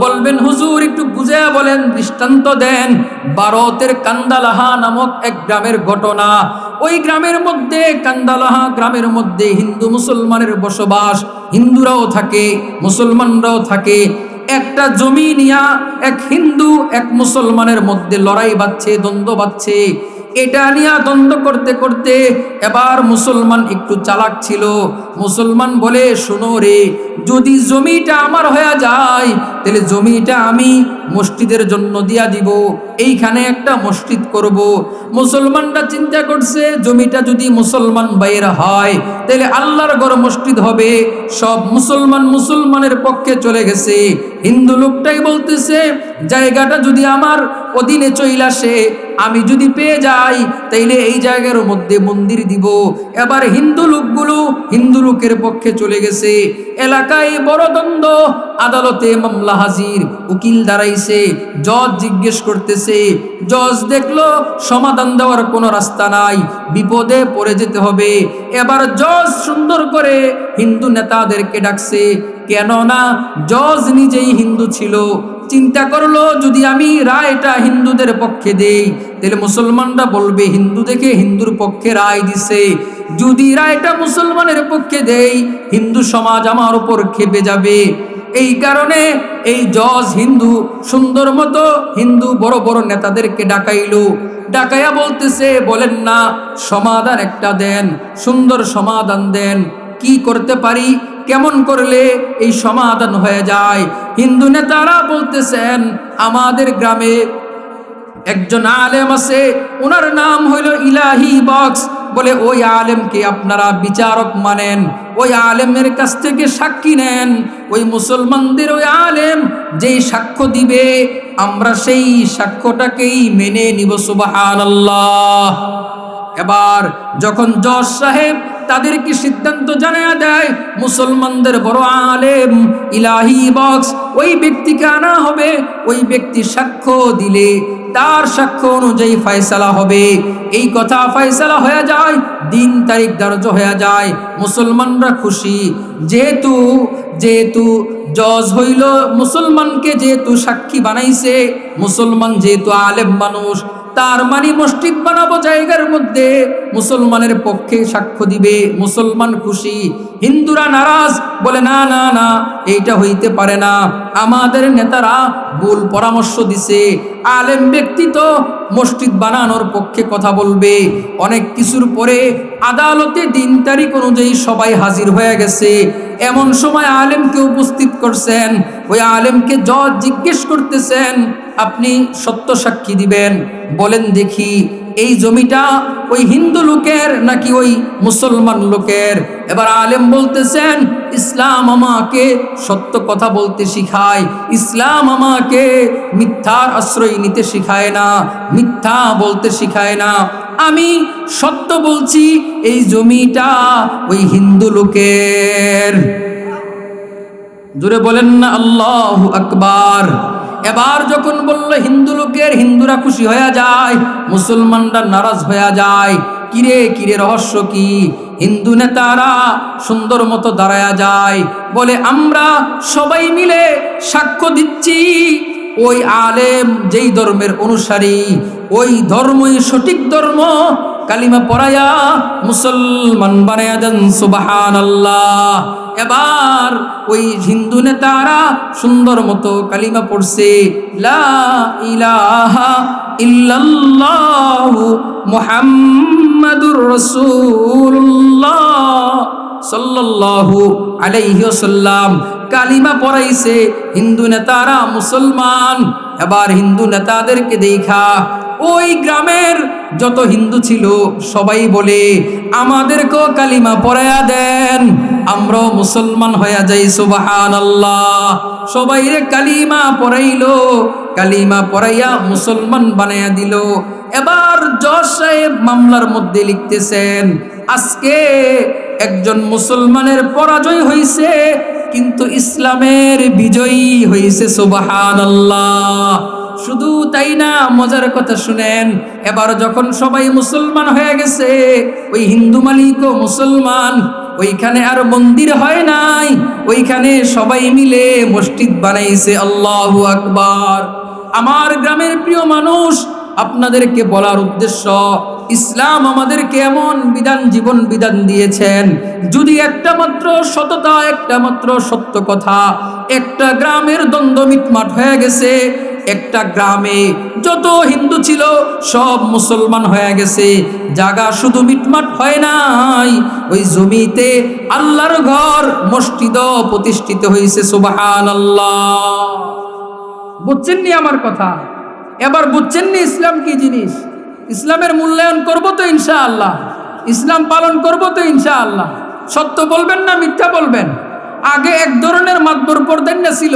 বলবেন, হুজুর, একটু বুঝে বলেন, দৃষ্টান্ত দেন। ভারতের কান্দালাহা নামক এক গ্রামের ঘটনা। ওই গ্রামের মধ্যে, কান্দালাহা গ্রামের মধ্যে হিন্দু মুসলমানের বসবাস। হিন্দুরাও থাকে, মুসলমানরাও থাকে। একটা জমি নিয়া এক হিন্দু, এক মুসলমানের মধ্যে লড়াই বাচ্ছে দ্বন্দ্ব বাচ্ছে এটা নিয়ে দ্বন্দ্ব করতে করতে এবার মুসলমান একটু চালাক ছিল। মুসলমান বলে, শোনো রে, যদি জমিটা আমার হয়ে যায়, তাহলে জমিটা আমি মসজিদের জন্য দিয়া দিব। এইখানে একটা মসজিদ করব। মুসলমানরা চিন্তা করছে, জমিটা যদি মুসলমান বাইরে হয়, তাহলে আল্লাহর ঘর মসজিদ হবে। সব মুসলমান মুসলমানের পক্ষে চলে গেছে। হিন্দু লোকটাই বলতেছে, জায়গাটা যদি আমার অধীনে চইল আসে, আমি যদি পেয়ে যাই, তাইলে এই জায়গার মধ্যে মন্দির দিব। এবার হিন্দু লোকগুলো হিন্দু লোকের পক্ষে চলে গেছে। এলাকায় বড় দ্বন্দ্ব আদালতে মামলা হাজির, উকিল দাঁড়াইছে, জজ জিজ্ঞেস করতেছে, জজ দেখল সমাধান দেওয়ার কোনো রাস্তা নাই, বিপদে পড়ে যেতে হবে। এবার জজ সুন্দর করে হিন্দু নেতাদেরকে ডাকছে, কেননা জজ নিজেই হিন্দু ছিল। চিন্তা করল যদি আমি রায়টা হিন্দুদের পক্ষে দেই, তাহলে মুসলমানরা বলবে হিন্দু দেখে হিন্দুর পক্ষে রায় দিছে। যদি রায়টা মুসলমানের পক্ষে দেই, হিন্দু সমাজ আমার উপর খেপে যাবে। এই কারণে এই জজ হিন্দু, সুন্দর মতো হিন্দু বড় বড় নেতাদেরকে ডাকাইলো। ডাকাইয়া বলতেছে, বলেন না, সমাধান একটা দেন, সুন্দর সমাধান দেন। কি করতে পারি? কেমন করলে এই সমাধান হয়ে যায়? হিন্দু নেতারা বলতেছেন, আমাদের গ্রামে একজন আলেম আছে, ওনার নাম হইল ইলাহি বক্স। বলে, ওই আলেমকে আপনারা বিচারক মানেন, ওই আলেমের কাছ থেকে সাক্ষী নেন, ওই মুসলমানদের ওই আলেম যেই সাক্ষ্য দিবে, আমরা সেই সাক্ষ্যটাকেই মেনে নিব সুবাহান এবার যখন জজ সাহেব তাদেরকে সিদ্ধান্ত জানা দেয়, মুসলমানদের বড় আলেম, ইলাহি বক্স, ওই ব্যক্তিকে আনা হবে, ওই ব্যক্তি সাক্ষ্য দিলে, তার সাক্ষ্য অনুযায়ী ফয়সালা হবে। এই কথা ফয়সালা হয়ে যায়, দিন তারিখ দর্জ হয়ে যায়, মুসলমানরা খুশি। যেহেতু যেহেতু জজ হইল, মুসলমানকে যেহেতু সাক্ষী বানাইছে মুসলমান যেহেতু আলেম মানুষ, তার মানে মসজিদ বানাবো জায়গার মধ্যে মুসলমানের পক্ষে সাক্ষ্য দিবে, মুসলমান খুশি। হিন্দুরা নারাজ, বলে না না না, এইটা হইতে পারে না। আমাদের নেতারা ভুল পরামর্শ দিছে। আলেম ব্যক্তি তো মসজিদ বানানোর পক্ষে কথা বলবে। অনেক কিছুর পরে আদালতে দিন তারিখ অনুযায়ী সবাই হাজির হয়ে গেছে। এমন সময় আলেমকে উপস্থিত করছেন। ওই আলেমকে জজ জিজ্ঞেস করতেছেন আপনি সত্য সাক্ষী দিবেন, বলেন দেখি এই জমিটা ওই হিন্দু লোকের নাকি ওই মুসলমান লোকের? এবার আলেম বলতেছেন, ইসলাম আমাকে সত্য কথা বলতে শিখায়, ইসলাম আমাকে মিথ্যার আশ্রয় নিতে শিখায় না, মিথ্যা বলতে শিখায় না। আমি সত্য বলছি, এই জমিটা ওই হিন্দু লোকের। জুড়ে বলেন না, আল্লাহ আকবার। এবার যখন বলল, হিন্দু লোকের হিন্দুরা খুশি হয়ে যায়, মুসলমানরা নারাজ হয়ে যায়, কিরে কিরে রহস্য কি? হিন্দু নেতারা সুন্দর মতো দাঁড়ায়া যায়, বলে, আমরা সবাই মিলে সাক্ষ্য দিচ্ছি, ওই আলেম যেই ধর্মের অনুসারী, ওই ধর্মই সঠিক ধর্ম, কালিমা পড়ায়া মুসলমান বানায়া দেন সুবাহান আল্লাহ এবার ওই হিন্দু নেতারা সুন্দর মতো কালিমা পড়ছে কালিমা পড়াইছে হিন্দু নেতারা মুসলমান। এবার হিন্দু নেতাদেরকে দেখা ওই গ্রামের যত হিন্দু ছিল, সবাই বলে, আমাদেরকেও কালিমা পড়াইয়া দেন। আমরাও মুসলমান হয়ে যাই সুবাহান আল্লাহ সবাই রে কালিমা পড়াইলো, কালিমা পড়াইয়া মুসলমান বানাইয়া দিল। এবার জজ সাহেব মামলার মধ্যে লিখতেছেন, আজকে একজন মুসলমানের পরাজয় হয়েছে কিন্তু ইসলামের বিজয়ী হয়েছে সুবাহান আল্লাহ শুধু তাই না, মজার কথা শুনেন, এবার যখন সবাই মুসলমান হয়ে গেছে, ওই হিন্দু মালিকও মুসলমান, ওইখানে আর মন্দির হয় নাই, ওইখানে সবাই মিলে মসজিদ বানাইছে, আল্লাহ আকবার। আমার গ্রামের প্রিয় মানুষ, আপনাদেরকে বলার উদ্দেশ্য, ইসলাম আমাদেরকে এমন বিধান, জীবন বিধান দিয়েছেন, যদি একটা মাত্র সততা, একটা মাত্র সত্য কথা, একটা গ্রামের দ্বন্দ্ব মিটমাট হয়ে গেছে একটা গ্রামে যত হিন্দু ছিল, সব মুসলমান হয়ে গেছে। জায়গা শুধু মিটমাট হয় নাই। ওই জমিতে আল্লাহর ঘর মসজিদ প্রতিষ্ঠিত হয়েছে সুবাহান আল্লাহ বুঝছেননি আমার কথা? এবার বুঝছেননি ইসলাম কি জিনিস? ইসলামের মূল্যায়ন করব তো ইনশা আল্লাহ ইসলাম পালন করব তো ইনশা আল্লাহ সত্য বলবেন না মিথ্যা বলবেন? আগে এক ধরনের মাতবর পর্দান্না ছিল।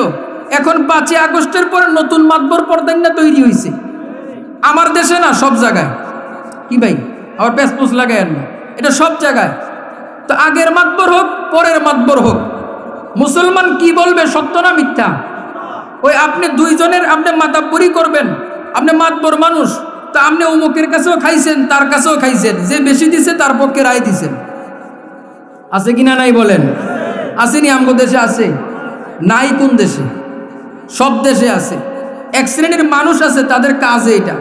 এখন পাঁচই আগস্টের পরে নতুন মাতবর পর্দান্না তৈরি হয়েছে আমার দেশে না, সব জায়গায়। কি ভাই? আবার প্যাসপুস লাগায় না। এটা সব জায়গায়। তো আগের মাতবর হোক, পরের মাতবর হোক। মুসলমান কি বলবে, সত্য না মিথ্যা? ওই আপনি দুইজনের, আপনি মাতাব্বরি করবেন, আপনি মাতবর মানুষ, তা আপনি অমুকের কাছেও খাইছেন, তার কাছেও খাইছেন। যে বেশি দিছে, তার পক্ষে রায় দিছেন। আছে কিনা নাই বলেন? আসেনি, আমগো দেশে আছে। নাই কোন দেশে? সব দেশে আছে। এক শ্রেণির মানুষ আছে তাদের কাজ এটা